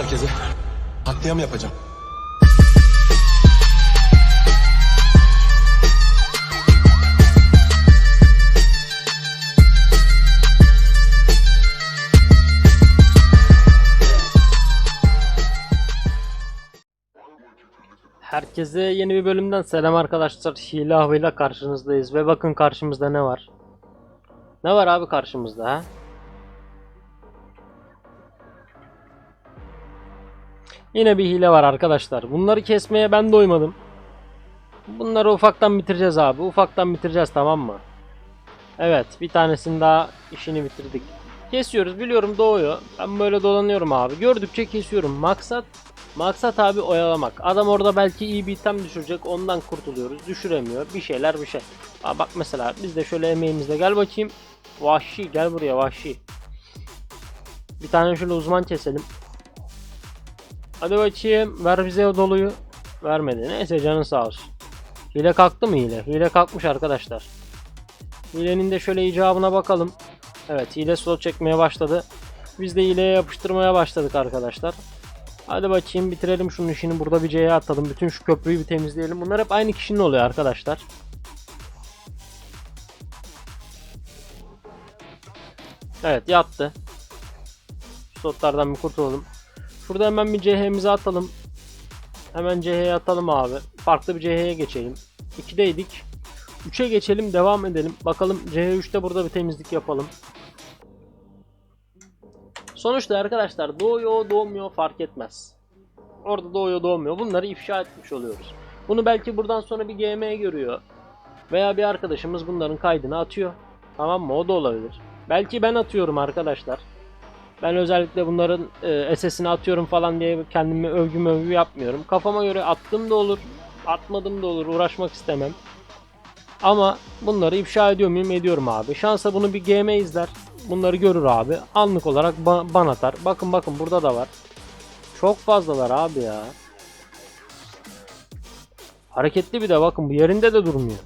herkese. Katliam yapacağım. Herkese yeni bir bölümden selam arkadaşlar. Hile avıyla karşınızdayız ve bakın karşımızda ne var? Ne var abi karşımızda ha? Yine bir hile var arkadaşlar. Bunları kesmeye ben doymadım. Bunları ufaktan bitireceğiz abi. Ufaktan bitireceğiz tamam mı? Evet bir tanesinin daha işini bitirdik. Kesiyoruz biliyorum doğuyor. Ben böyle dolanıyorum abi. Gördükçe kesiyorum. Maksat Maksat abi oyalamak. Adam orada belki iyi bir item düşürecek. Ondan kurtuluyoruz. Düşüremiyor. Bir şeyler bir şey. Aa, bak mesela biz de şöyle emeğimizle gel bakayım. Vahşi gel buraya vahşi. Bir tane şöyle uzman keselim. Hadi bakayım. Ver bize o doluyu. Vermedi. Neyse canın sağ olsun. Hile kalktı mı hile? Hile kalkmış arkadaşlar. Hilenin de şöyle icabına bakalım. Evet hile slot çekmeye başladı. Biz de hileye yapıştırmaya başladık arkadaşlar. Hadi bakayım bitirelim şunun işini. Burada bir C'ye atalım. Bütün şu köprüyü bir temizleyelim. Bunlar hep aynı kişinin oluyor arkadaşlar. Evet yattı. Slotlardan bir kurtulalım. Şurada hemen bir CH'mizi atalım. Hemen CH'ye atalım abi. Farklı bir CH'ye geçelim. 2'deydik. 3'e geçelim devam edelim. Bakalım CH3'te burada bir temizlik yapalım. Sonuçta arkadaşlar doğuyor doğmuyor fark etmez. Orada doğuyor doğmuyor. Bunları ifşa etmiş oluyoruz. Bunu belki buradan sonra bir GM görüyor. Veya bir arkadaşımız bunların kaydını atıyor. Tamam mı? O da olabilir. Belki ben atıyorum arkadaşlar. Ben özellikle bunların e, SS'ini atıyorum falan diye kendimi övgü mövgü yapmıyorum. Kafama göre attım da olur, atmadım da olur. Uğraşmak istemem. Ama bunları ifşa ediyor muyum? Ediyorum abi. Şansa bunu bir GM izler. Bunları görür abi. Anlık olarak ba- ban atar. Bakın bakın burada da var. Çok fazlalar abi ya. Hareketli bir de bakın bu yerinde de durmuyor.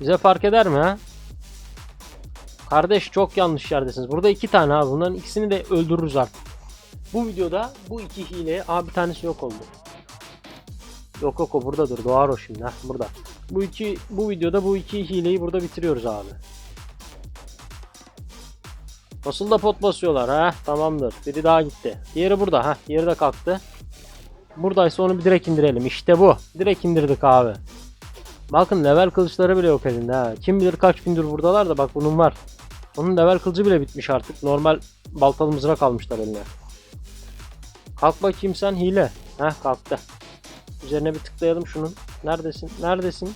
Bize fark eder mi ha? Kardeş çok yanlış yerdesiniz. Burada iki tane abi. Bunların ikisini de öldürürüz artık. Bu videoda bu iki hile abi bir tanesi yok oldu. Yok yok o buradadır. Doğar o şimdi. Heh, burada. Bu iki bu videoda bu iki hileyi burada bitiriyoruz abi. Nasıl da pot basıyorlar ha? Tamamdır. Biri daha gitti. Diğeri burada ha. Diğeri de kalktı. Buradaysa onu bir direkt indirelim. İşte bu. Direkt indirdik abi. Bakın level kılıçları bile yok elinde ha. Kim bilir kaç gündür buradalar da bak bunun var. Onun level kılıcı bile bitmiş artık. Normal baltalı mızrak almışlar eline. Kalk bakayım sen hile. Heh kalktı. Üzerine bir tıklayalım şunun. Neredesin? Neredesin?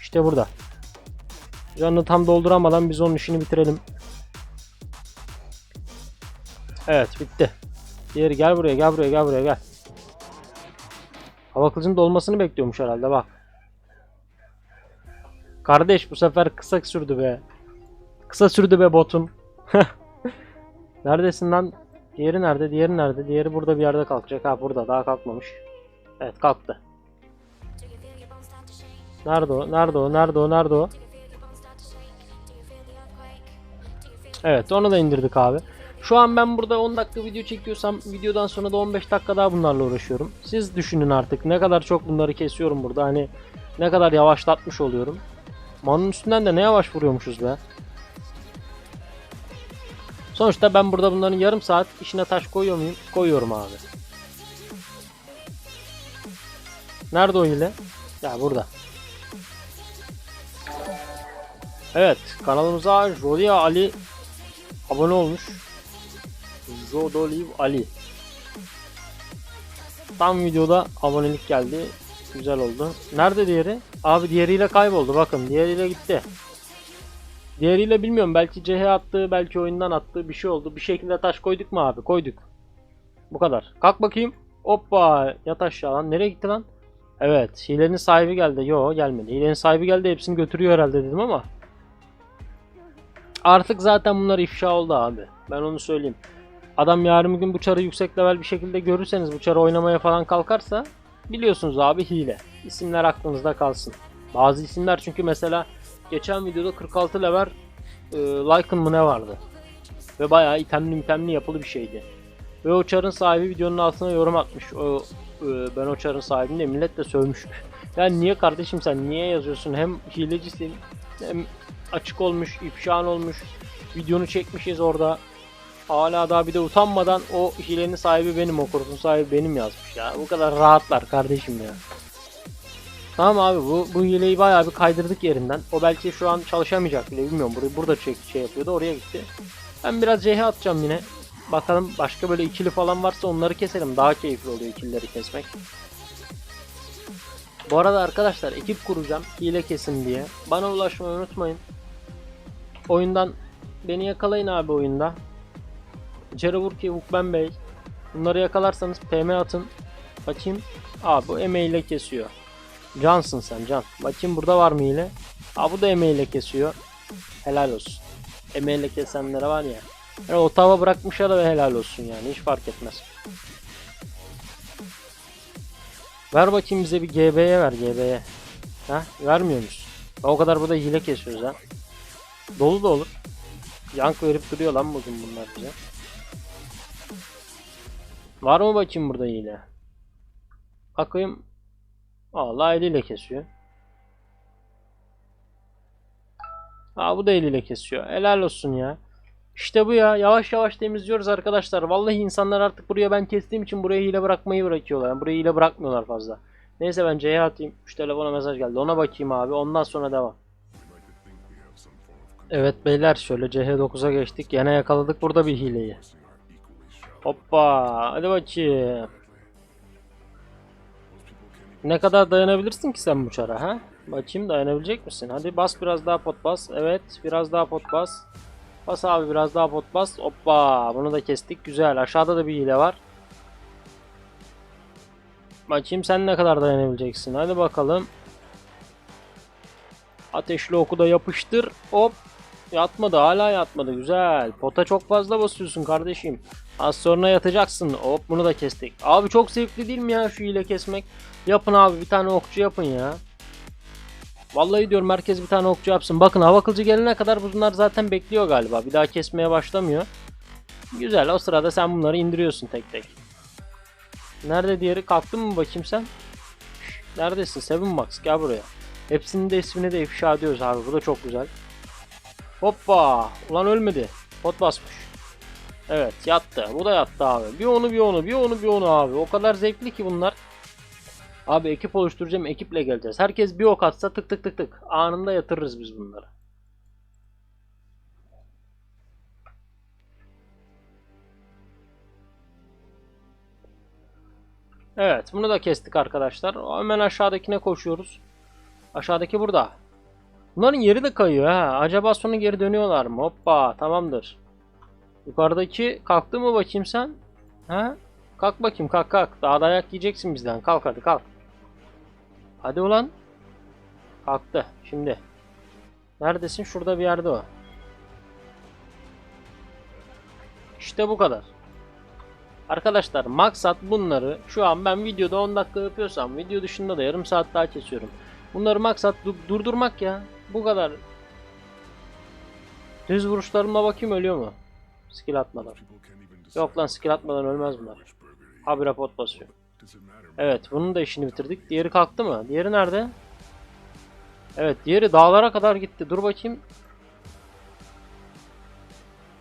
İşte burada. Canını tam dolduramadan biz onun işini bitirelim. Evet bitti. Diğeri gel buraya gel buraya gel buraya gel. Hava kılıcının dolmasını bekliyormuş herhalde bak. Kardeş bu sefer kısa sürdü be. Kısa sürdü be botum. Neredesin lan? Diğeri nerede? Diğeri nerede? Diğeri burada bir yerde kalkacak. Ha burada daha kalkmamış. Evet kalktı. Nerede o? Nerede o? Nerede o? Nerede o? Evet onu da indirdik abi. Şu an ben burada 10 dakika video çekiyorsam videodan sonra da 15 dakika daha bunlarla uğraşıyorum. Siz düşünün artık ne kadar çok bunları kesiyorum burada hani ne kadar yavaşlatmış oluyorum. Manın üstünden de ne yavaş vuruyormuşuz be. Sonuçta ben burada bunların yarım saat işine taş koyuyor muyum? Koyuyorum abi. Nerede o hile? Ya burada. Evet kanalımıza Jolia Ali abone olmuş. Jodoliv Ali. Tam videoda abonelik geldi. Güzel oldu. Nerede diğeri? Abi diğeriyle kayboldu bakın. Diğeriyle gitti. Diğeriyle bilmiyorum. Belki CH attı, belki oyundan attı. Bir şey oldu. Bir şekilde taş koyduk mu abi? Koyduk. Bu kadar. Kalk bakayım. Hoppa. Yat aşağı lan. Nereye gitti lan? Evet. Hilenin sahibi geldi. Yo gelmedi. Hilenin sahibi geldi. Hepsini götürüyor herhalde dedim ama. Artık zaten bunlar ifşa oldu abi. Ben onu söyleyeyim. Adam yarın gün bu çarı yüksek level bir şekilde görürseniz bu çarı oynamaya falan kalkarsa biliyorsunuz abi hile. İsimler aklınızda kalsın. Bazı isimler çünkü mesela geçen videoda 46 level e, Lycan mı ne vardı? Ve bayağı itemli itemli yapılı bir şeydi. Ve o çarın sahibi videonun altına yorum atmış. O e, ben o çarın sahibini de millet de sövmüş. Yani niye kardeşim sen niye yazıyorsun? Hem hilecisin hem açık olmuş, ifşan olmuş. Videonu çekmişiz orada. Hala daha bir de utanmadan o hilenin sahibi benim, o kurtun sahibi benim yazmış ya. Bu kadar rahatlar kardeşim ya. Tamam abi bu, bu hileyi bayağı bir kaydırdık yerinden. O belki şu an çalışamayacak bile bilmiyorum. Burayı burada çek, şey yapıyordu oraya gitti. Ben biraz CH atacağım yine. Bakalım başka böyle ikili falan varsa onları keselim. Daha keyifli oluyor ikilileri kesmek. Bu arada arkadaşlar ekip kuracağım. Hile kesin diye. Bana ulaşmayı unutmayın. Oyundan beni yakalayın abi oyunda. Ceravurki, Ukben Bey. Bunları yakalarsanız PM atın. Bakayım. Aa bu emeğiyle kesiyor. Cansın sen can. Bakayım burada var mı hile? Aa bu da emeğiyle kesiyor. Helal olsun. Emeğiyle kesenlere var ya. Yani o tava bırakmışa da helal olsun yani. Hiç fark etmez. Ver bakayım bize bir GB'ye ver GB'ye. Ha? Vermiyor musun? O kadar burada hile kesiyoruz ha. Dolu da olur. Yank verip duruyor lan bugün bunlar bize. Var mı bakayım burada hile? Bakayım. Allah eliyle kesiyor. Aa bu da eliyle kesiyor. Helal olsun ya. İşte bu ya. Yavaş yavaş temizliyoruz arkadaşlar. Vallahi insanlar artık buraya ben kestiğim için buraya hile bırakmayı bırakıyorlar. Yani buraya hile bırakmıyorlar fazla. Neyse ben C'ye atayım. Şu telefona mesaj geldi. Ona bakayım abi. Ondan sonra devam. Evet beyler şöyle CH9'a geçtik. Yine yakaladık burada bir hileyi. Hoppa. Hadi bakayım. Ne kadar dayanabilirsin ki sen bu çara ha? Bakayım dayanabilecek misin? Hadi bas biraz daha pot bas. Evet biraz daha pot bas. Bas abi biraz daha pot bas. Hoppa bunu da kestik. Güzel. Aşağıda da bir hile var. Bakayım sen ne kadar dayanabileceksin. Hadi bakalım. Ateşli oku da yapıştır. Hop. Yatmadı hala yatmadı. Güzel. Pota çok fazla basıyorsun kardeşim. Az sonra yatacaksın. Hop bunu da kestik. Abi çok zevkli değil mi ya şu hile kesmek? Yapın abi bir tane okçu yapın ya. Vallahi diyorum herkes bir tane okçu yapsın. Bakın hava kılıcı gelene kadar bunlar zaten bekliyor galiba. Bir daha kesmeye başlamıyor. Güzel o sırada sen bunları indiriyorsun tek tek. Nerede diğeri? Kalktın mı bakayım sen? Neredesin? Seven Max gel buraya. Hepsinin de ismini de ifşa ediyoruz abi. Bu da çok güzel. Hoppa! Ulan ölmedi. Pot basmış. Evet yattı. Bu da yattı abi. Bir onu bir onu bir onu bir onu abi. O kadar zevkli ki bunlar. Abi ekip oluşturacağım ekiple geleceğiz. Herkes bir ok atsa tık tık tık tık. Anında yatırırız biz bunları. Evet bunu da kestik arkadaşlar. Hemen aşağıdakine koşuyoruz. Aşağıdaki burada. Bunların yeri de kayıyor ha. Acaba sonra geri dönüyorlar mı? Hoppa tamamdır. Yukarıdaki kalktı mı bakayım sen? Ha? Kalk bakayım kalk kalk. Daha dayak yiyeceksin bizden. Kalk hadi kalk. Hadi ulan. Kalktı. Şimdi. Neredesin? Şurada bir yerde o. İşte bu kadar. Arkadaşlar maksat bunları şu an ben videoda 10 dakika yapıyorsam video dışında da yarım saat daha kesiyorum. Bunları maksat du- durdurmak ya. Bu kadar. Düz vuruşlarımla bakayım ölüyor mu? Skill atmadan. Yok lan skill atmadan ölmez bunlar. Habire pot basıyor. Evet bunun da işini bitirdik. Diğeri kalktı mı? Diğeri nerede? Evet diğeri dağlara kadar gitti. Dur bakayım.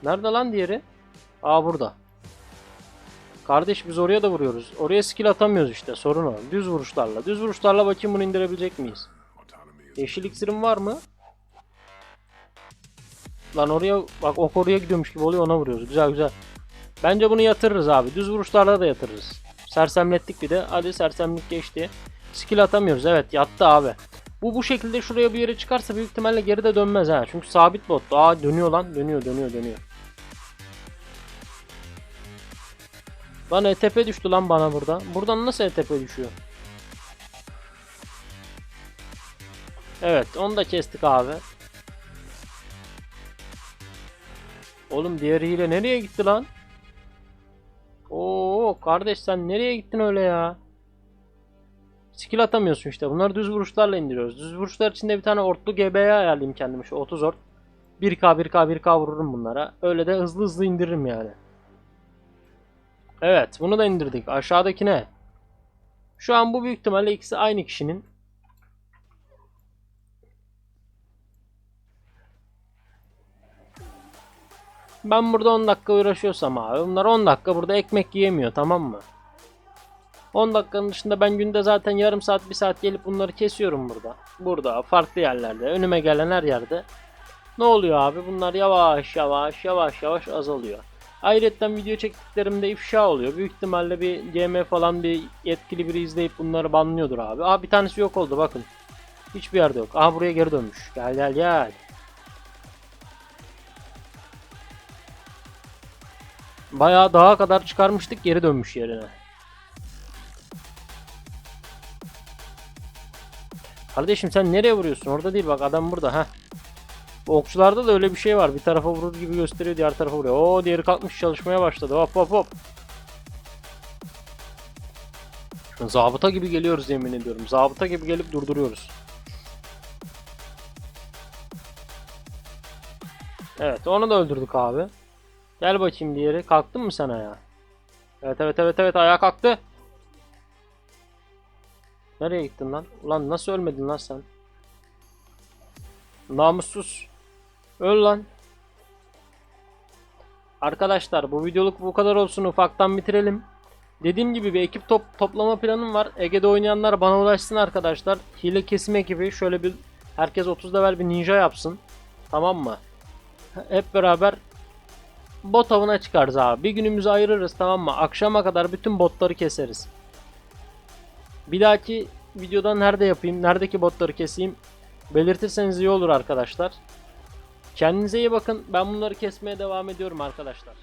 Nerede lan diğeri? Aa burada. Kardeş biz oraya da vuruyoruz. Oraya skill atamıyoruz işte sorun o. Düz vuruşlarla. Düz vuruşlarla bakayım bunu indirebilecek miyiz? Yeşil iksirim var mı? Lan oraya bak ok oraya gidiyormuş gibi oluyor ona vuruyoruz. Güzel güzel. Bence bunu yatırırız abi. Düz vuruşlarla da yatırırız. Sersemlettik bir de. Hadi sersemlik geçti. Skill atamıyoruz. Evet yattı abi. Bu bu şekilde şuraya bir yere çıkarsa büyük ihtimalle geri de dönmez ha. Çünkü sabit bot. Aa dönüyor lan. Dönüyor dönüyor dönüyor. Lan ETP düştü lan bana burada. Buradan nasıl ETP düşüyor? Evet onu da kestik abi. Oğlum diğeriyle nereye gitti lan? Oo kardeş sen nereye gittin öyle ya? Skill atamıyorsun işte. Bunları düz vuruşlarla indiriyoruz. Düz vuruşlar içinde bir tane ortlu GB'ye ayarlayayım kendime şu 30 ort. 1K 1K 1K vururum bunlara. Öyle de hızlı hızlı indiririm yani. Evet bunu da indirdik. Aşağıdaki ne? Şu an bu büyük ihtimalle ikisi aynı kişinin. Ben burada 10 dakika uğraşıyorsam abi bunlar 10 dakika burada ekmek yiyemiyor tamam mı? 10 dakikanın dışında ben günde zaten yarım saat bir saat gelip bunları kesiyorum burada. Burada farklı yerlerde önüme gelen her yerde. Ne oluyor abi bunlar yavaş yavaş yavaş yavaş azalıyor. Ayrıca video çektiklerimde ifşa oluyor. Büyük ihtimalle bir GM falan bir yetkili biri izleyip bunları banlıyordur abi. Aa bir tanesi yok oldu bakın. Hiçbir yerde yok. Aha buraya geri dönmüş. Gel gel gel. Bayağı dağa kadar çıkarmıştık geri dönmüş yerine. Kardeşim sen nereye vuruyorsun? Orada değil bak adam burada ha. Okçularda da öyle bir şey var. Bir tarafa vurur gibi gösteriyor, diğer tarafa vuruyor. Oo diğeri kalkmış çalışmaya başladı. Hop hop hop. Zabıta gibi geliyoruz yemin ediyorum. Zabıta gibi gelip durduruyoruz. Evet onu da öldürdük abi. Gel bakayım diğeri. Kalktın mı sen ayağa? Evet evet evet evet ayağa kalktı. Nereye gittin lan? Ulan nasıl ölmedin lan sen? Namussuz. Öl lan. Arkadaşlar bu videoluk bu kadar olsun ufaktan bitirelim. Dediğim gibi bir ekip top toplama planım var. Ege'de oynayanlar bana ulaşsın arkadaşlar. Hile kesim ekibi şöyle bir herkes 30 level bir ninja yapsın. Tamam mı? Hep beraber bot avına çıkarız abi. Bir günümüzü ayırırız tamam mı? Akşama kadar bütün botları keseriz. Bir dahaki videoda nerede yapayım, neredeki botları keseyim belirtirseniz iyi olur arkadaşlar. Kendinize iyi bakın. Ben bunları kesmeye devam ediyorum arkadaşlar.